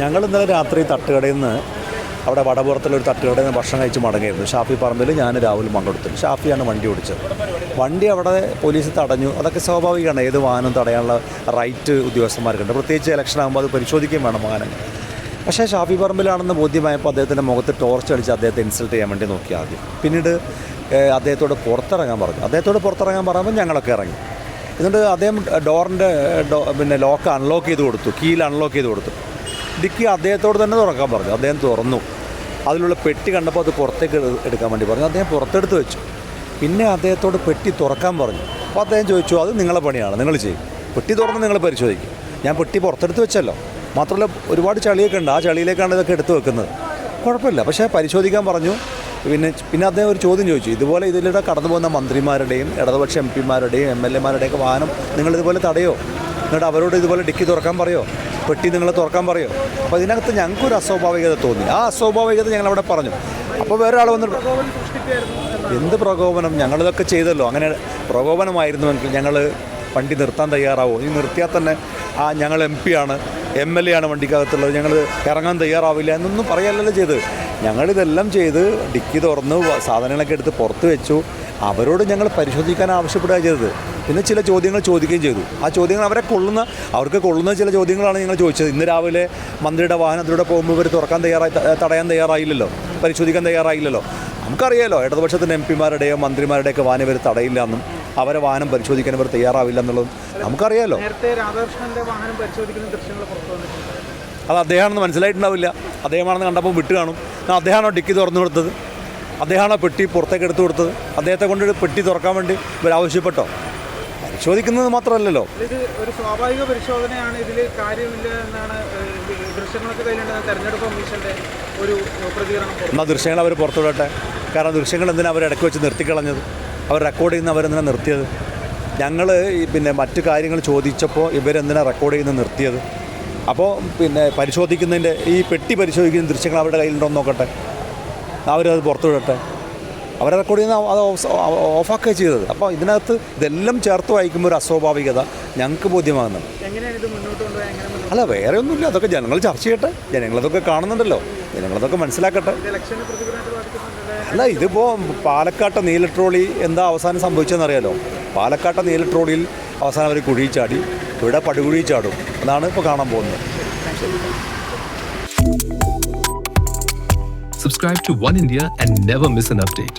ഞങ്ങൾ ഇന്നലെ രാത്രി തട്ടുകടയിൽ നിന്ന് അവിടെ വടപുറത്തുള്ള ഒരു തട്ടുകടയിൽ നിന്ന് ഭക്ഷണം കഴിച്ച് മടങ്ങിയിരുന്നു. ഷാഫി പറമ്പിൽ ഞാൻ രാഹുൽ പങ്കെടുത്തു ഷാഫിയാണ് വണ്ടി ഓടിച്ചത്. വണ്ടി അവിടെ പോലീസ് തടഞ്ഞു. അതൊക്കെ സ്വാഭാവികമാണ്. ഏത് വാഹനം തടയാനുള്ള റൈറ്റ് ഉദ്യോഗസ്ഥന്മാർക്കുണ്ട്. പ്രത്യേകിച്ച് ഇലക്ഷൻ ആകുമ്പോൾ അത് പരിശോധിക്കുകയും വേണം വാഹനങ്ങൾ പക്ഷേ ഷാഫി പറമ്പിലാണെന്ന് ബോധ്യമായപ്പോൾ അദ്ദേഹത്തിന്റെ മുഖത്ത് ടോർച്ച് അടിച്ച് അദ്ദേഹത്തെ ഇൻസൾട്ട് ചെയ്യാൻ വേണ്ടി നോക്കി ആദ്യം. പിന്നീട് അദ്ദേഹത്തോട് പുറത്തിറങ്ങാൻ പറഞ്ഞു. അദ്ദേഹത്തോട് പുറത്തിറങ്ങാൻ പറയുമ്പോൾ ഞങ്ങളൊക്കെ ഇറങ്ങി. എന്നിട്ട് അദ്ദേഹം ഡോറിന്റെ പിന്നെ ലോക്ക് അൺലോക്ക് ചെയ്ത് കൊടുത്തു. കീൽ അൺലോക്ക് ചെയ്ത് കൊടുത്തു. ഡിക്കി അദ്ദേഹത്തോട് തന്നെ തുറക്കാൻ പറഞ്ഞു. അദ്ദേഹം തുറന്നു. അതിലുള്ള പെട്ടി കണ്ടപ്പോൾ അത് പുറത്തേക്ക് എടുക്കാൻ വേണ്ടി പറഞ്ഞു. അദ്ദേഹം പുറത്തെടുത്ത് വെച്ചു. പിന്നെ അദ്ദേഹത്തോട് പെട്ടി തുറക്കാൻ പറഞ്ഞു. അപ്പോൾ അദ്ദേഹം ചോദിച്ചു അത് നിങ്ങളെ പണിയാണ്. നിങ്ങൾ ചെയ്യും. പെട്ടി തുറന്ന് നിങ്ങൾ പരിശോധിക്കും. ഞാൻ പെട്ടി പുറത്തെടുത്ത് വെച്ചല്ലോ. മാത്രമല്ല ഒരുപാട് ചളിയൊക്കെ ഉണ്ട്. ആ ചളിയിലേക്കാണ് ഇതൊക്കെ എടുത്ത് വെക്കുന്നത്. കുഴപ്പമില്ല. പക്ഷേ പരിശോധിക്കാൻ പറഞ്ഞു. പിന്നെ പിന്നെ അദ്ദേഹം ഒരു ചോദ്യം ചോദിച്ചു. ഇതുപോലെ ഇതിലൂടെ കടന്നു പോകുന്ന മന്ത്രിമാരുടെയും ഇടതുപക്ഷ എം പിമാരുടെയും എം എൽ എമാരുടെയൊക്കെ വാഹനം നിങ്ങളിതുപോലെ തടയോ? എന്നിട്ട് അവരോട് ഇതുപോലെ ഡിക്കി തുറക്കാൻ പറയോ? പെട്ടി നിങ്ങൾ തുറക്കാൻ പറയോ? അപ്പോൾ ഇതിനകത്ത് ഞങ്ങൾക്കൊരു അസ്വാഭാവികത തോന്നി. ആ അസ്വാഭാവികത ഞങ്ങൾ അവിടെ പറഞ്ഞു. അപ്പോൾ വേറെ ആൾ വന്നിട്ട് എന്ത് പ്രകോപനം? ഞങ്ങളിതൊക്കെ ചെയ്തല്ലോ. അങ്ങനെ പ്രകോപനമായിരുന്നുവെങ്കിൽ ഞങ്ങൾ വണ്ടി നിർത്താൻ തയ്യാറാവോ? ഈ നിർത്തിയാൽ തന്നെ ആ ഞങ്ങൾ എം പി ആണ് എം എൽ എ ആണ് വണ്ടിക്കകത്തുള്ളത്. ഞങ്ങൾ ഇറങ്ങാൻ തയ്യാറാവില്ല എന്നൊന്നും പറയല്ലല്ലോ ചെയ്ത് ഞങ്ങളിതെല്ലാം ചെയ്ത് ഡിക്കി തുറന്ന് സാധനങ്ങളൊക്കെ എടുത്ത് പുറത്ത് വെച്ചു. അവരോട് ഞങ്ങൾ പരിശോധിക്കാൻ ആവശ്യപ്പെടുക ചെയ്തത്. പിന്നെ ചില ചോദ്യങ്ങൾ ചോദിക്കുകയും ചെയ്തു. ആ ചോദ്യങ്ങൾ അവരെ കൊള്ളുന്ന അവർക്ക് കൊള്ളുന്ന ചില ചോദ്യങ്ങളാണ് ഞങ്ങൾ ചോദിച്ചത്. ഇന്ന് രാവിലെ മന്ത്രിയുടെ വാഹനത്തിലൂടെ പോകുമ്പോൾ ഇവർ തുറക്കാൻ തയ്യാറായി തടയാൻ തയ്യാറായില്ലല്ലോ? പരിശോധിക്കാൻ തയ്യാറായില്ലല്ലോ? നമുക്കറിയാലോ ഇടതുപക്ഷത്തിന്റെ എം പിമാരുടെയോ മന്ത്രിമാരുടെയൊക്കെ വാഹനം ഇവർ തടയില്ല എന്നും അവരെ വാഹനം പരിശോധിക്കാൻ ഇവർ തയ്യാറാവില്ല എന്നുള്ളതും നമുക്കറിയാലോ. അത് അദ്ദേഹമാണെന്ന് മനസ്സിലായിട്ടുണ്ടാവില്ല. അദ്ദേഹമാണെന്ന് കണ്ടപ്പോൾ വിട്ട് കാണും. എന്നാൽ അദ്ദേഹമാണോ ഡിക്കി തുറന്നു കൊടുത്തത്? അദ്ദേഹമാണോ പെട്ടി പുറത്തേക്ക് എടുത്തു കൊടുത്തത്? അദ്ദേഹത്തെ കൊണ്ട് പെട്ടി തുറക്കാൻ വേണ്ടി ഇവർ ആവശ്യപ്പെട്ടോ? പരിശോധിക്കുന്നത് മാത്രമല്ലല്ലോ. ഇത് ഒരു സ്വാഭാവിക പരിശോധനയാണ്. ഇതിൽ കാര്യമില്ല എന്നാണ് ദൃശ്യങ്ങളൊക്കെ കയ്യിലുണ്ടെന്ന് തെരഞ്ഞെടുപ്പ് കമ്മീഷന്റെ ഒരു പ്രതികരണം എന്നാൽ ദൃശ്യങ്ങൾ അവർ പുറത്തുവിടട്ടെ? കാരണം ദൃശ്യങ്ങൾ എന്തിനാണ് അവർ ഇടയ്ക്ക് വെച്ച് നിർത്തിക്കളഞ്ഞത്? അവർ റെക്കോർഡ് ചെയ്യുന്ന അവരെന്തിനാണ് നിർത്തിയത്? ഞങ്ങൾ പിന്നെ മറ്റു കാര്യങ്ങൾ ചോദിച്ചപ്പോൾ ഇവരെന്തിനാണ് റെക്കോർഡ് ചെയ്യുന്നത് നിർത്തിയത്? അപ്പോൾ പിന്നെ പരിശോധിക്കുന്നതിന്റെ ഈ പെട്ടി പരിശോധിക്കുന്ന ദൃശ്യങ്ങൾ അവരുടെ കയ്യിലുണ്ടോ എന്ന് നോക്കട്ടെ. അവരത് പുറത്തുവിടട്ടെ. അവരെ റെക്കോർഡ് ചെയ്യുന്ന അത് ഓഫ് ഓഫാക്കുക ചെയ്തത്. അപ്പോൾ ഇതിനകത്ത് ഇതെല്ലാം ചേർത്ത് വായിക്കുമ്പോൾ ഒരു അസ്വാഭാവികത ഞങ്ങൾക്ക് ബോധ്യമാകുന്നുണ്ട് അല്ല വേറെ ഒന്നുമില്ല. അതൊക്കെ ജനങ്ങൾ ചർച്ച ചെയ്യട്ടെ. ജനങ്ങളതൊക്കെ കാണുന്നുണ്ടല്ലോ. ജനങ്ങളതൊക്കെ മനസ്സിലാക്കട്ടെ. അല്ല ഇതിപ്പോൾ പാലക്കാട്ടെ നീലട്രോളി എന്താ അവസാനം സംഭവിച്ചതെന്നറിയാലോ പാലക്കാട്ടെ നീലട്രോളിയിൽ അവസാനം അവർ കുഴി ചാടി ഇവിടെ പടുകുഴി ചാടും അതാണ് ഇപ്പോൾ കാണാൻ പോകുന്നത് Subscribe to One India and never miss an update.